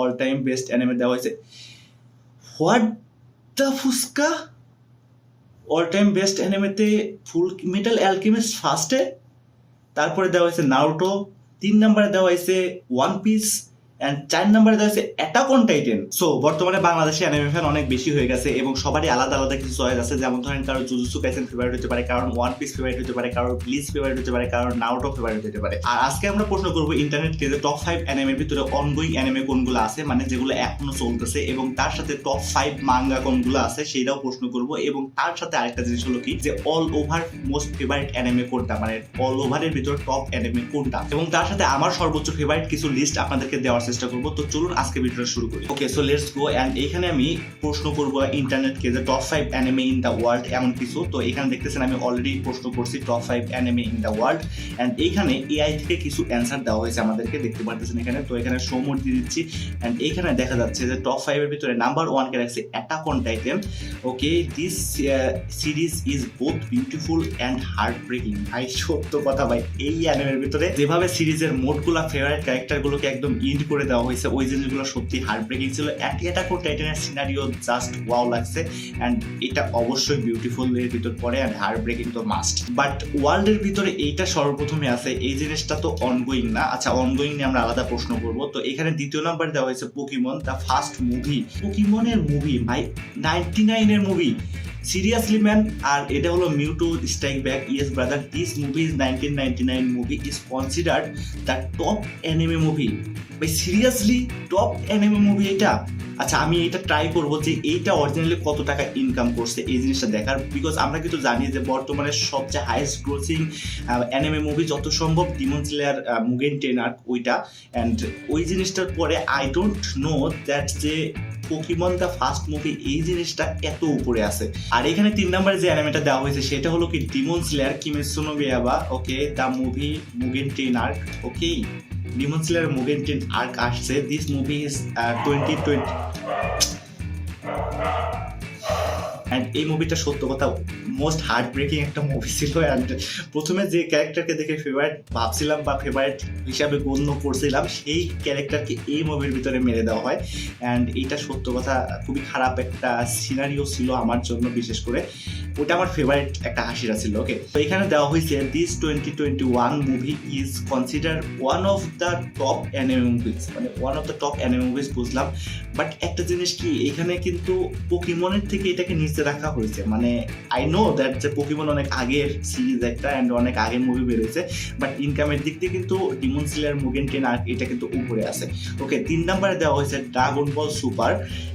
All time best anime দেওয়া হয়েছে। What the fuchka all time best অ্যানিমেতে full metal alchemist ফার্স্টে তারপরে দেওয়া হয়েছে নাউটো তিন নম্বরে দেওয়া হয়েছে ওয়ান পিস চার নম্বরে দেওয়া অ্যাটাক অন টাইটেন সো বর্তমানে বাংলাদেশে অ্যানিমে ফ্যান অনেক বেশি হয়ে গেছে এবং সবারই আলাদা আলাদা কিছু চয়েস আছে। যেমন ধরেন কারও জুজুসু কাইসেন ফেভারিট হতে পারে কারণ ওয়ান পিস ফেভারিট হতে পারে কারোর প্লিজ ফেভারিট হতে পারে কারোর নাউটো ফেভারিট হতে পারে। আর আজকে আমরা প্রশ্ন করব ইন্টারনেট যে টপ ফাইভ অ্যানিমের ভিতরে অনগোয়িং অ্যানিমে কোনগুলো আছে মানে যেগুলো এখনও চলতেছে এবং তার সাথে টপ ফাইভ মাঙ্গা কোনগুলো আছে সেটাও প্রশ্ন করব। এবং তার সাথে আরেকটা জিনিস হলো কি, যে all over most favourite anime কোনটা? মানে অল ওভারের ভিতরে টপ অ্যানিমে কোনটা? এবং তার সাথে আমার সর্বোচ্চ ফেভারিট কিছু লিস্ট আপনাদেরকে দেওয়ার চেষ্টা করব। তো চলুন আজকে ভিডিওটা শুরু করি। Okay so let's go and এইখানে আমি প্রশ্ন করব ইন্টারনেটকে যে top five anime in the world এমন কিছু। তো এখানে দেখতেছেন আমি অলরেডি প্রশ্ন করছি top five anime in the world and এইখানে এআই থেকে কিছু অ্যান্সার দেওয়া হয়েছে আমাদেরকে, দেখতে পারতেছেন এখানে। তো এখানে সৌমর দিয়ে দিচ্ছি। অ্যান্ড এইখানে দেখা যাচ্ছে যে টপ ফাইভের ভিতরে নাম্বার ওয়ানকে রাখছে attack on Titan okay this series is both beautiful and heartbreaking ভাই, সত্য কথা ভাই, এই অ্যানিমের ভিতরে যেভাবে সিরিজের মোডগুলো ফেভারিট ক্যারেক্টারগুলোকে একদম ইন্ড করে দেওয়া হয়েছে। ওই জিনিসগুলো সত্যি হার্ট ব্রেকিং ছিল। অ্যান্ড অ্যাটাক অন টাইটেনের সিনারিও জাস্ট ওয়াও লাগছে। অ্যান্ড এটা অবশ্যই বিউটিফুল এর ভিতর পড়ে অ্যান্ড হার্ট ব্রেকিং তো মাস্ট বাট ওয়ার্ল্ডের ভিতরে এইটা সর্বপ্রথমে আছে। এই জিনিসটা তো অনগোয়িং না। আচ্ছা অনগোয়িং নিয়ে আমরা আলাদা প্রশ্ন করব। তো এখানে দ্বিতীয় নাম্বার দেওয়া হয়েছে পোকিমন দ্য ফার্স্ট মুভি পোকিমনের মুভি ভাই নাইনটি নাইনের মুভি সিরিয়াসলি ম্যান আর এটা হলো Mewtwo strike back yes brother this movie is nineteen ninety nine movie is considered the top anime movie ভাই সিরিয়াসলি টপ অ্যানিমে মুভি এটা? আচ্ছা আমি এটা ট্রাই করব যে এইটা অরিজিনালি কত টাকা ইনকাম করছে এই জিনিসটা দেখার বিকজ আমরা কিন্তু জানি যে বর্তমানে সবচেয়ে হাইয়েস্ট গ্রোসিং অ্যানিমে মুভি যত সম্ভব demon slayer Mugen train arc ওইটা। অ্যান্ড ওই জিনিসটার পরে আই ডোন্ট নো দ্যাট যে পোকিমন দ্য ফার্স্ট মুভি এই জিনিসটা এত উপরে আছে। আর এখানে তিন নম্বরে যে অ্যানিমেটা দেওয়া হয়েছে, সেটা হলো কি Demon Slayer Kimetsu no Yaiba okay the movie Mugen train arc okay Demon Slayer Mugen train arc আসছে। This movie is twenty twenty and এই মুভিটা সত্য কথা মোস্ট হার্ট ব্রেকিং একটা মুভি ছিল। অ্যান্ড প্রথমে যে ক্যারেক্টারকে দেখে ফেভারিট ভাবছিলাম বা ফেভারিট হিসাবে গণ্য করছিলাম, সেই ক্যারেক্টারকে এই মুভির ভিতরে মেরে দেওয়া হয়। অ্যান্ড এইটা সত্য কথা, খুবই খারাপ একটা সিনারিও ছিল আমার জন্য বিশেষ করে। ওটা আমার ফেভারিট একটা হাসিরা ছিল ওকে তো এখানে দেওয়া হয়েছে this twenty twenty one movie is consider one of the top anime movies মানে one of the top anime movies বুঝলাম। বাট একটা জিনিস কি, এখানে কিন্তু পোকিমনের থেকে এটাকে নিচে রাখা হয়েছে। মানে আই নো দ্যাট যে পোকিমন অনেক আগের সিরিজ একটা অ্যান্ড অনেক আগের মুভি বেরোয়েছে বাট ইনকামের দিক দিয়ে কিন্তু Demon Slayer Mugen train arc এটা কিন্তু উপরে আছে। ওকে তিন নম্বরে দেওয়া হয়েছে Dragon Ball Super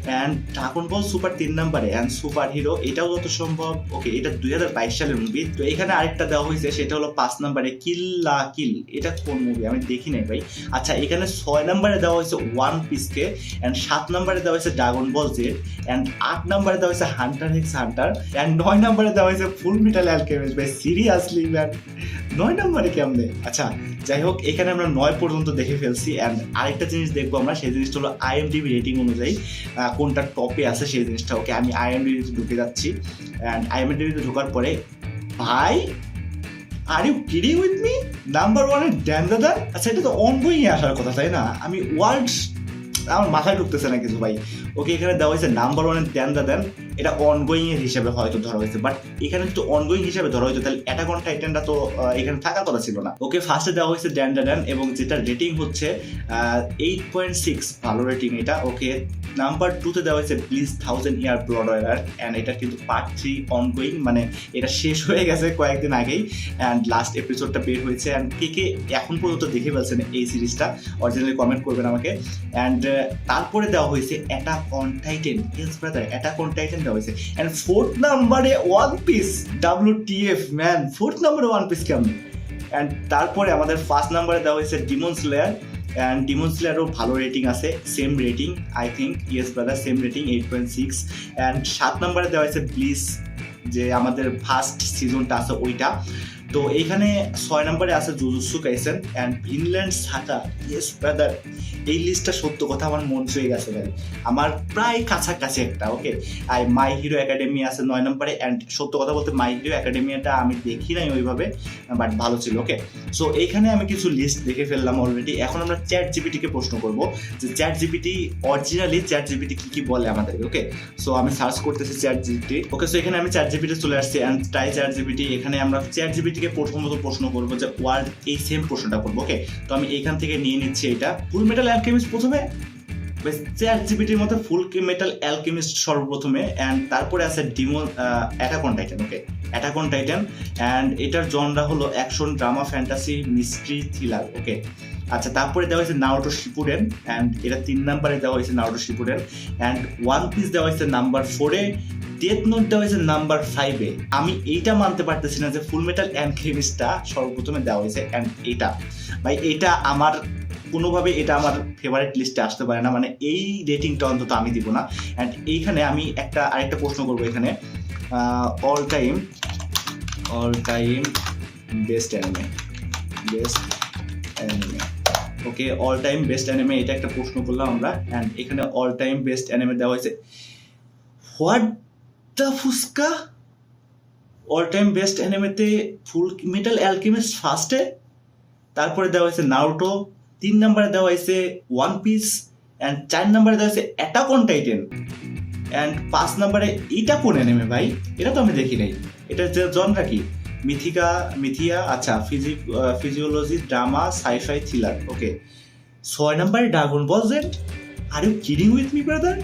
and Dragon Ball Super তিন নম্বরে অ্যান্ড সুপার হিরো এটাও যত সম্ভব ওকে এটা দুই হাজার বাইশ সালের মুভি তো এখানে আরেকটা দেওয়া হয়েছে, সেটা হলো পাঁচ নম্বরে কিল্লা কিল এটা কোন মুভি আমি দেখি নাই ভাই। আচ্ছা এখানে ছয় নম্বরে দেওয়া হয়েছে ওয়ান পিসকে অ্যান্ড সাত নম্বরে দেওয়া হয়েছে ড্রাগন বল জেড অ্যান্ড আট নম্বরে দেওয়া হয়েছে হান্টার হেক্স হান্টার অ্যান্ড নয় নম্বরে দেওয়া হয়েছে ফুল মেটাল অ্যালকেমিস্ট ভাই সিরিয়াসলি ম্যান নয় নম্বরে কেমনে? আচ্ছা যাই হোক, এখানে আমরা নয় পর্যন্ত দেখে ফেলছি অ্যান্ড আরেকটা জিনিস দেখব আমরা, সেই জিনিসটা হলো আইএমডিবি রেটিং অনুযায়ী কোনটা টপে আছে সেই জিনিসটা। ওকে আমি আইএমডিবিতে ঢুকে যাচ্ছি অ্যান্ড আইএমডিবিতে ঢোকার পরে, ভাই are you kidding with me number ওয়ানের ড্যান দাদা আচ্ছা এটা তো অনগোয়িং আসার কথা, তাই না? আমি ওয়ার্ল্ড আমার মাথায় ঢুকতেছে না কিছু, ভাই। ওকে এখানে দেওয়া হয়েছে নাম্বার ওয়ানের দেন দা দেন। এটা অনগোয়িং এর হিসাবে হয়তো ধরা হয়েছে বাট এখানে যদি অনগোয়িং হিসাবে ধরা হয়েছে, তাহলে অ্যাটাক অন টাইটানটা তো এখানে থাকার কথা ছিল না। ওকে ফার্স্টে দেওয়া হয়েছে ড্যান দা ড্যান এবং যেটা রেটিং হচ্ছে এইট পয়েন্ট সিক্স ভালো রেটিং এটা। ওকে নাম্বার টুতে দেওয়া হয়েছে Bleach thousand year blood war and এটা কিন্তু পার্ট থ্রি অনগোয়িং মানে এটা শেষ হয়ে গেছে কয়েকদিন আগেই অ্যান্ড লাস্ট এপিসোডটা বের হয়েছে। অ্যান্ড কে কে এখন পর্যন্ত দেখে ফেলছেন এই সিরিজটা অরিজিনালি কমেন্ট করবেন আমাকে। অ্যান্ড তারপরে দেওয়া হয়েছে attack on Titan yes brother attack on Titan দেওয়া হয়েছে। অ্যান্ড ফোর্থ নাম্বারে One Piece W TF man fourth নাম্বারে ওয়ান পিস কেমন অ্যান্ড তারপরে আমাদের ফার্স্ট নাম্বারে দেওয়া হয়েছে ডিমন স্লেয়ার অ্যান্ড ডিমন স্লেয়ারও ভালো রেটিং আছে same rating I think yes brother same rating eight point six and সাত নাম্বারে দেওয়া হয়েছে প্লিজ যে আমাদের ফার্স্ট সিজনটা আছে, ওইটা। তো এইখানে ছয় নম্বরে আছে Jujutsu Kaisen and Vinland Saga yes brother, এই লিস্টটা সত্য কথা আমার মন ছুঁয়ে গেছে ভাই। আমার প্রায় কাছাকাছি একটা ওকে আর মাই হিরো একাডেমি আছে নয় নম্বরে অ্যান্ড সত্য কথা বলতে মাই হিরো একাডেমিয়াটা আমি দেখি নাই ওইভাবে বাট ভালো ছিল ওকে সো এইখানে আমি কিছু লিস্ট দেখে ফেললাম অলরেডি এখন আমরা চ্যাট জিপিটিকে প্রশ্ন করব যে chat GPT originally chat GPT কী কী বলে আমাদেরকে ওকে সো আমি সার্চ করতেছি চ্যাট জিপিটি ওকে সো এখানে আমি চ্যাট জিপিটি চলে আসছি অ্যান্ড ট্রাই চ্যাট জিপিটি এখানে আমরা চ্যাট জিপিটিকে প্রথমত প্রশ্ন করব যে ওয়ার্ল্ড এই সেম প্রশ্নটা করব ওকে তো আমি এইখান থেকে নিয়ে নিচ্ছি এটা। ফুল মেটাল অ্যালকেমিস্ট প্রথমে? চ্যাট জিপিটির মধ্যে ফুল মেটাল অ্যালকেমিস্ট সর্বপ্রথমে অ্যান্ড তারপরে আছে ডিমো attack on Titan okay attack on Titan and এটার জনরা হলো action drama fantasy mystery thriller okay আচ্ছা তারপরে দেওয়া হয়েছে নাওটো শিপুডেন অ্যান্ড এটা তিন নাম্বারে দেওয়া হয়েছে Naruto Shippuden and One Piece দেওয়া হয়েছে নাম্বার ফোরে ডেথ নোট দেওয়া হয়েছে নাম্বার ফাইভে আমি এইটা মানতে পারতেছি না যে ফুল মেটাল অ্যানকেমিস্টটা সর্বপ্রথমে দেওয়া হয়েছে অ্যান্ড এটা ভাই এটা আমার, কোনোভাবে এটা আমার ফেভারিট লিস্টে আসতে পারে না। মানে এই রেটিংটা অন্তত আমি দিব না। অ্যান্ড এইখানে আমি একটা, আরেকটা প্রশ্ন করব এখানে। All time all time best anime best anime okay all time best anime এটা একটা প্রশ্ন করলাম আমরা। অ্যান্ড এখানে অল টাইম বেস্ট অ্যানিমে দেওয়া হয়েছে। What the fuchka all time best অ্যানিমেতে full metal alchemist ফার্স্টে তারপরে দেওয়া হয়েছে নাউটো তিন নম্বরে দেওয়া হয়েছে ওয়ান পিস অ্যান্ড চার নম্বরে দেওয়া হয়েছে অ্যাটাক অন টাইটেন অ্যান্ড পাঁচ নম্বরে এটা কোন অ্যানিমে ভাই। এটা তো আমি দেখি নাই। এটা যে জনরা কি? মিথিকা, মিথিয়া আচ্ছা physic physiology drama sci fi thriller okay ছয় নম্বরে Dragon Ball Z are you kidding with me brother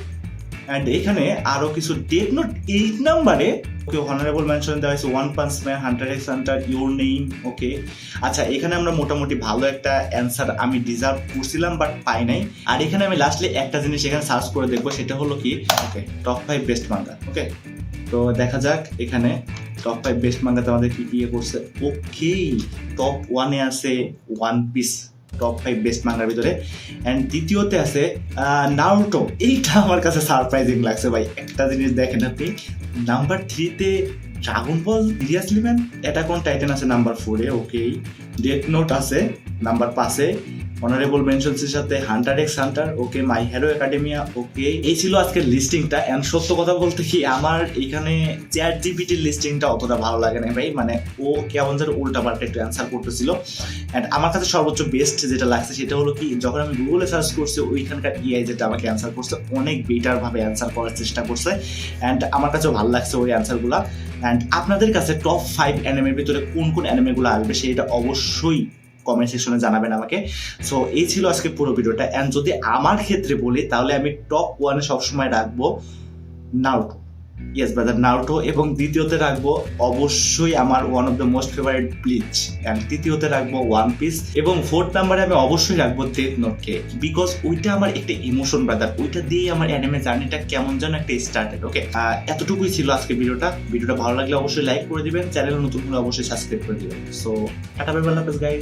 and এখানে আরও কিছু ডেট নোট এইট নাম্বারে ওকে অনারেবল মেনশন দেওয়া হয়েছে One Punch Man Hunter X Hunter your name okay আচ্ছা এখানে আমরা মোটামুটি ভালো একটা অ্যান্সার আমি ডিজার্ভ করছিলাম বাট পাই নাই। আর এখানে আমি লাস্টলি একটা জিনিস এখানে সার্চ করে দেখব, সেটা হলো কি? Okay top five best manga okay তো দেখা যাক, এখানে টপ ফাইভ বেস্ট মাঙ্গাতে আমাদের কি কি ইয়ে করছে? ওকে টপ ওয়ানে আছে One Piece top five best Munger ভিতরে। অ্যান্ড দ্বিতীয়তে আছে নাউটো এইটা আমার কাছে সারপ্রাইজিং লাগছে ভাই। একটা জিনিস দেখেন আপনি নাম্বার থ্রিতে ড্রাগন বল সিরিয়াসলি ম্যান কোন টাইটেন আছে? নাম্বার ফোরে ওকে ডেট নোট আছে নাম্বার পাঁচে অনারেবল মেনশনসের সাথে Hunter X Hunter okay My Hero Academia okay, এই ছিল আজকের লিস্টিংটা অ্যান্ড সত্য কথা বলতে কি, আমার এখানে চ্যাট জিপিটির লিস্টিংটা অতটা ভালো লাগে না ভাই। মানে ও কেমন যেন উল্টা পাল্টা একটু অ্যান্সার করতেছিল। অ্যান্ড আমার কাছে সর্বোচ্চ বেস্ট যেটা লাগছে সেটা হলো কি, যখন আমি গুগলে সার্চ করছি, ওইখানকার ইআই যেটা আমাকে অ্যান্সার করছে। অনেক বেটার ভাবে অ্যান্সার করার চেষ্টা করছে। অ্যান্ড আমার কাছেও ভালো লাগছে ওই অ্যান্সারগুলো অ্যান্ড আপনাদের কাছে টপ ফাইভ অ্যানিমের ভিতরে কোন কোন অ্যানিমেগুলো আসবে সেটা অবশ্যই কমেন্ট সেকশনে জানাবেন আমাকে। সো এই ছিল আজকে পুরো ভিডিওটা। অ্যান্ড যদি আমার ক্ষেত্রে বলি, তাহলে আমি টপ ওয়ানে সবসময় রাখব নাউটো ইয়েস ব্রাদার নাউটো এবং দ্বিতীয়তে রাখব অবশ্যই আমার one of the most favourite Bleach and তৃতীয়তে রাখব ওয়ান পিস এবং ফোর্থ নাম্বারে আমি অবশ্যই রাখব ডেথ নোটকে বিকজ ওইটা আমার একটা ইমোশন ব্রাদার ওইটা দিয়ে আমার অ্যানিমে জার্নিটা কেমন যেন একটা স্টার্টেড ওকে এতটুকুই ছিল আজকে ভিডিওটা। ভিডিওটা ভালো লাগলে অবশ্যই লাইক করে দিবেন। চ্যানেল নতুন হলে অবশ্যই সাবস্ক্রাইব করে দিবেন। So tata bye guys